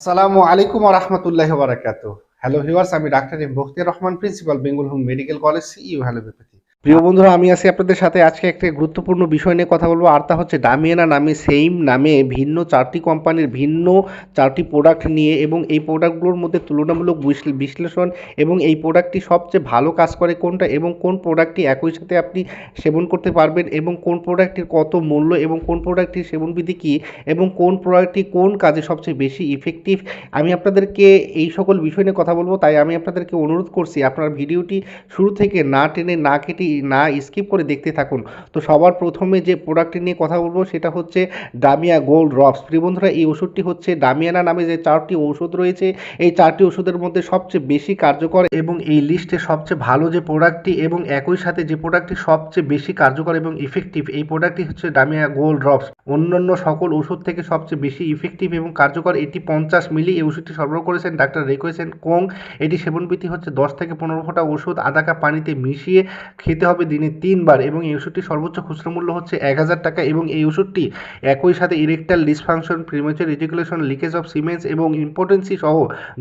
আসসালামু আলাইকুম রহমতুল্লাহ বারাকাত হ্যালো ভিউয়ার্স আমি doctor Bakhtiar Rahman principal Bengal home medical college CU allopathy প্রিয় বন্ধুরা, আমি আছি আপনাদের সাথে। আজকে একটা গুরুত্বপূর্ণ বিষয় নিয়ে কথা বলব। আর তা হচ্ছে ডামিয়ানা নামে সেম নামে ভিন্ন চারটি কোম্পানির ভিন্ন চারটি প্রোডাক্ট নিয়ে এবং এই প্রোডাক্টগুলোর মধ্যে তুলনামূলক বিশ্লে- বিশ্লেষণ এবং এই প্রোডাক্টটি সবচেয়ে ভালো কাজ করে কোনটা এবং কোন প্রোডাক্টটি একই সাথে আপনি সেবন করতে পারবেন এবং কোন প্রোডাক্টটির কত মূল্য এবং কোন প্রোডাক্টটির সেবনবিধি কী এবং কোন প্রোডাক্টটি কোন কাজে সবচেয়ে বেশি ইফেক্টিভ আমি আপনাদেরকে এই সকল বিষয় নিয়ে কথা বলব, তাই আমি আপনাদেরকে অনুরোধ করছি আপনার ভিডিওটি শুরু থেকে না টেনে না কেটে না স্কিপ করে দেখতে থাকুন। তো সবার প্রথমে যে প্রোডাক্টটি নিয়ে কথা বলব সেটা হচ্ছে ডামিয়া গোল্ড ড্রপস প্রিয় বন্ধুরা, এই ওষুধটি হচ্ছে ডামিয়ানা নামে যে চারটি ওষুধ রয়েছে, এই চারটি ওষুধের মধ্যে সবচেয়ে বেশি কার্যকর এবং এই লিস্টে সবচেয়ে ভালো যে প্রোডাক্টটি এবং একই সাথে যে প্রোডাক্টটি সবচেয়ে বেশি কার্যকর এবং ইফেক্টিভ এই প্রোডাক্টটি হচ্ছে ডামিয়া গোল্ড ড্রপস অন্যান্য সকল ওষুধ থেকে সবচেয়ে বেশি ইফেক্টিভ এবং কার্যকর, এটি পঞ্চাশ মিলি এই ওষুধটি সরবরাহ করেছেন ডাক্তার রেকোয়েছেন কোং। এটি সেবনবিধি হচ্ছে দশ থেকে পনেরো ফোঁটা ওষুধ, আধা কাপ পানিতে মিশিয়ে খেতে হবে দিনে তিনবার এবং এই ওষুধটি সর্বোচ্চ খুচরো মূল্য হচ্ছে এক হাজার টাকা এবং এই ওষুধটি একই সাথে erectile dysfunction premature ejaculation leakage of semen এবং ইম্পোর্টেন্সি সহ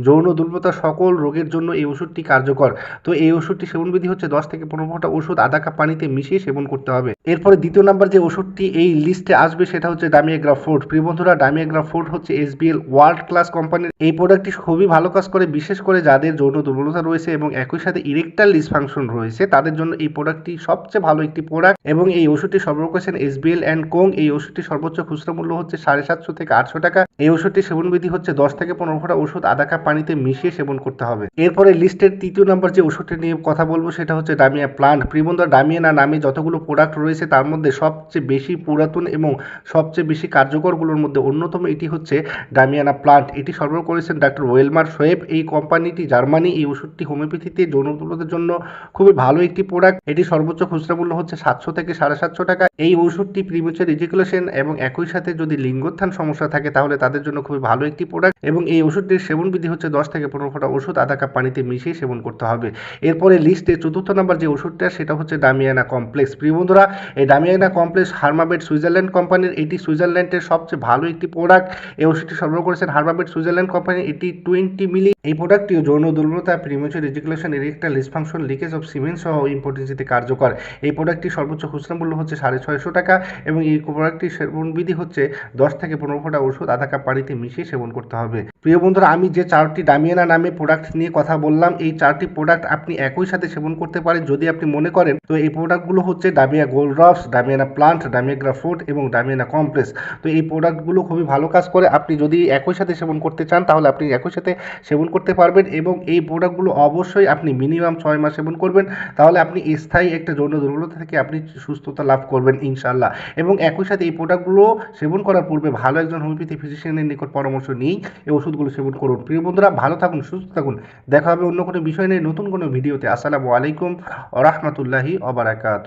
যৌন দুর্বলতা সকল রোগের জন্য এই ওষুধটি কার্যকর। তো এই ওষুধটি সেবনবিধি হচ্ছে দশ থেকে পনেরো ফোঁটা ওষুধ আধা কাপ পানিতে মিশিয়ে সেবন করতে হবে। এরপরে দ্বিতীয় নাম্বার যে ওষুধটি এই লিস্টে আসবে সেটা হচ্ছে ডামিয়াগ্রা ফোর্ট প্রিয় বন্ধুরা ডামিয়াগ্রা ফোর্ট হচ্ছে এসবিএল ওয়ার্ল্ড ক্লাস কোম্পানির এই প্রোডাক্টটি খুবই ভালো কাজ করে, বিশেষ করে যাদের যৌন দুর্বলতা রয়েছে এবং একই সাথে ইরেকটাল ডিসফাংশন রয়েছে, তাদের জন্য এই প্রোডাক্টটি সবচেয়ে ভালো একটি প্রোডাক্ট এবং এই ওষুধটি সরবরাহ করেছেন এসবিএল অ্যান্ড কোং এই ওষুধটি সর্বোচ্চ খুচরা মূল্য হচ্ছে সাড়ে সাতশো থেকে আটশো টাকা। এই ওষুধটি সেবনবিধি হচ্ছে দশ থেকে পনেরো ফোঁটা ওষুধ, আধা কাপ পানিতে মিশিয়ে সেবন করতে হবে। এরপরে লিস্টের তৃতীয় নাম্বার যে ওষুধটি নিয়ে কথা বলব সেটা হচ্ছে ডামিয়া প্লান্ট। প্রিবন্ধ ডামিয়ানা নামে যতগুলো প্রোডাক্ট রয়েছে তার মধ্যে সবচেয়ে বেশি পুরাতন এবং সবচেয়ে বেশি কার্যকরগুলোর মধ্যে অন্যতম এটি হচ্ছে ডামিয়ানা প্লান্ট। এটি সরবরাহ করেছেন ডাক্তার ওয়েলমার শোয়েব এই কোম্পানিটি জার্মানি, এই ওষুধটি হোমিওপ্যাথিতে যৌন দুর্বলতার জন্য খুবই ভালো একটি প্রোডাক্ট এটি সর্বোচ্চ খুচরা মূল্য হচ্ছে সাতশো থেকে সাড়ে সাতশো টাকা। এই ওষুধটি প্রিমেচার রেজিকুলেশন এবং একই সাথে যদি লিঙ্গোত্থান সমস্যা থাকে তাহলে তাদের জন্য খুবই ভালো একটি প্রোডাক্ট এবং এই ওষুধটির সেবন বিধি হচ্ছে দশ থেকে পনেরো ফোঁটা ওষুধ, আধা কাপ পানিতে মিশিয়ে সেবন করতে হবে। এরপরে লিস্টে চতুর্থ নাম্বার যে ওষুধটা, সেটা হচ্ছে ডামিয়ানা কমপ্লেক্স প্রিয় বন্ধুরা, এই ডামিয়ানা কমপ্লেক্স হার্মাবেট সুইজারল্যান্ড কোম্পানির এটি সুইজারল্যান্ডের সবচেয়ে ভালো একটি প্রোডাক্ট এই ওষুধটি সরবরাহ করেছেন হার্মাবেট সুইজারল্যান্ড কোম্পানি এটি টোয়েন্টি মিলি এই প্রোডাক্টটিও যৌন দুর্বলতা premature ejaculation erectile dysfunction leakage of semen সহ ইম্পোর্টেন্সিতে কার্যকর। এই প্রোডাক্টটি সর্বোচ্চ খুচরা মূল্য হচ্ছে সাড়ে ছয়শো টাকা এবং এই প্রোডাক্টটির সেবন বিধি হচ্ছে দশ থেকে পনেরো ফোঁটা ওষুধ, আধা কাপ পানিতে মিশিয়ে সেবন করতে হবে। প্রিয় বন্ধুরা, আমি যে চারটি ডামিয়ানা নামে প্রোডাক্ট নিয়ে কথা বললাম, এই চারটি প্রোডাক্ট আপনি একই সাথে সেবন করতে পারেন। যদি আপনি মনে করেন, তো এই প্রোডাক্টগুলো হচ্ছে Damia gold drops Damiana plant Damiagra food এবং ডামিয়ানা কমপ্লেক্স তো এই প্রোডাক্টগুলো খুবই ভালো কাজ করে। আপনি যদি একই সাথে সেবন করতে চান, তাহলে আপনি একই সাথে সেবন করতে পারবেন এবং এই প্রোডাক্টগুলো অবশ্যই আপনি মিনিমাম ছয় মাস সেবন করবেন। তাহলে আপনি স্থায়ী একটা যৌন দুর্বলতা থেকে আপনি সুস্থতা লাভ করবেন ইনশাল্লাহ এবং একই সাথে এই প্রোডাক্টগুলো সেবন করার পূর্বে ভালো একজন হোমিওপ্যাথি ফিজিশিয়ানের নিকট পরামর্শ নিয়েই এই ওষুধগুলো সেবন করুন। প্রিয় বন্ধুরা, ভালো থাকুন, সুস্থ থাকুন। দেখা হবে অন্য কোনো বিষয় নিয়ে নতুন কোনো ভিডিওতে। আসসালামু আলাইকুম রহমতুল্লাহি অবরাকাত